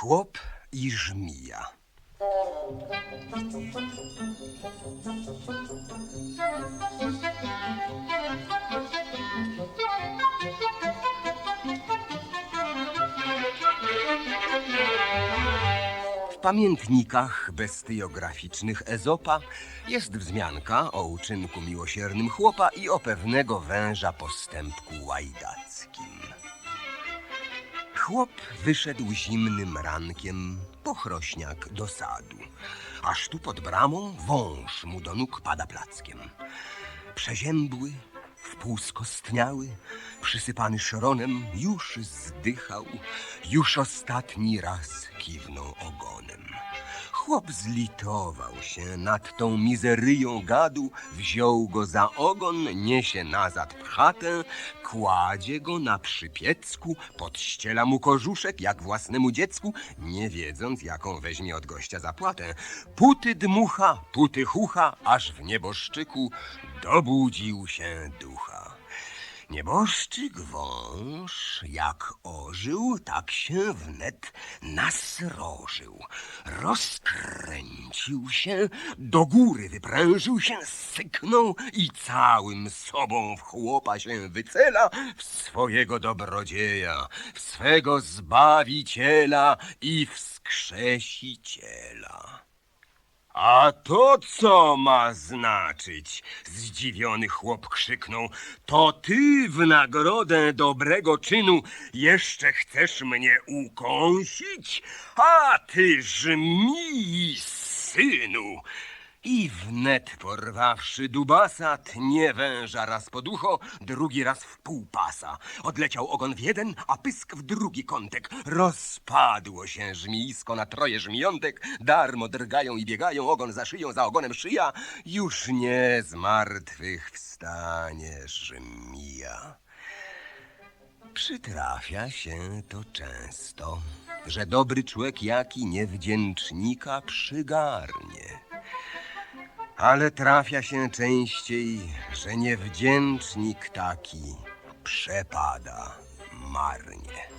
Chłop i żmija. W pamiętnikach bestiograficznych Ezopa jest wzmianka o uczynku miłosiernym chłopa i o pewnego węża postępku łajdackim. Chłop wyszedł zimnym rankiem po chrośniak do sadu, aż tu pod bramą wąż mu do nóg pada plackiem. Przeziębły, wpół skostniały, przysypany szronem, już zdychał, już ostatni raz kiwnął ogonem. Chłop zlitował się nad tą mizeryją gadu, wziął go za ogon, niesie nazad w chatę, kładzie go na przypiecku, podściela mu kożuszek jak własnemu dziecku, nie wiedząc, jaką weźmie od gościa zapłatę. Puty dmucha, puty chucha, aż w nieboszczyku dobudził się ducha. Nieboszczyk wąż, jak ożył, tak się wnet nasrożył. Rozkręcił się, do góry wyprężył się, syknął i całym sobą w chłopa się wycela, w swojego dobrodzieja, w swego zbawiciela i wskrzesiciela. A to co ma znaczyć? Zdziwiony chłop krzyknął. To ty w nagrodę dobrego czynu jeszcze chcesz mnie ukąsić? A ty żmij, synu! I wnet porwawszy dubasa, tnie węża raz pod ucho, drugi raz w pół pasa. Odleciał ogon w jeden, a pysk w drugi kątek. Rozpadło się żmiisko na troje żmijątek, darmo drgają i biegają, ogon za szyją, za ogonem szyja. Już nie z martwych wstanie żmija. Przytrafia się to często, że dobry człowiek jaki niewdzięcznika przygarnie. Ale trafia się częściej, że niewdzięcznik taki przepada marnie.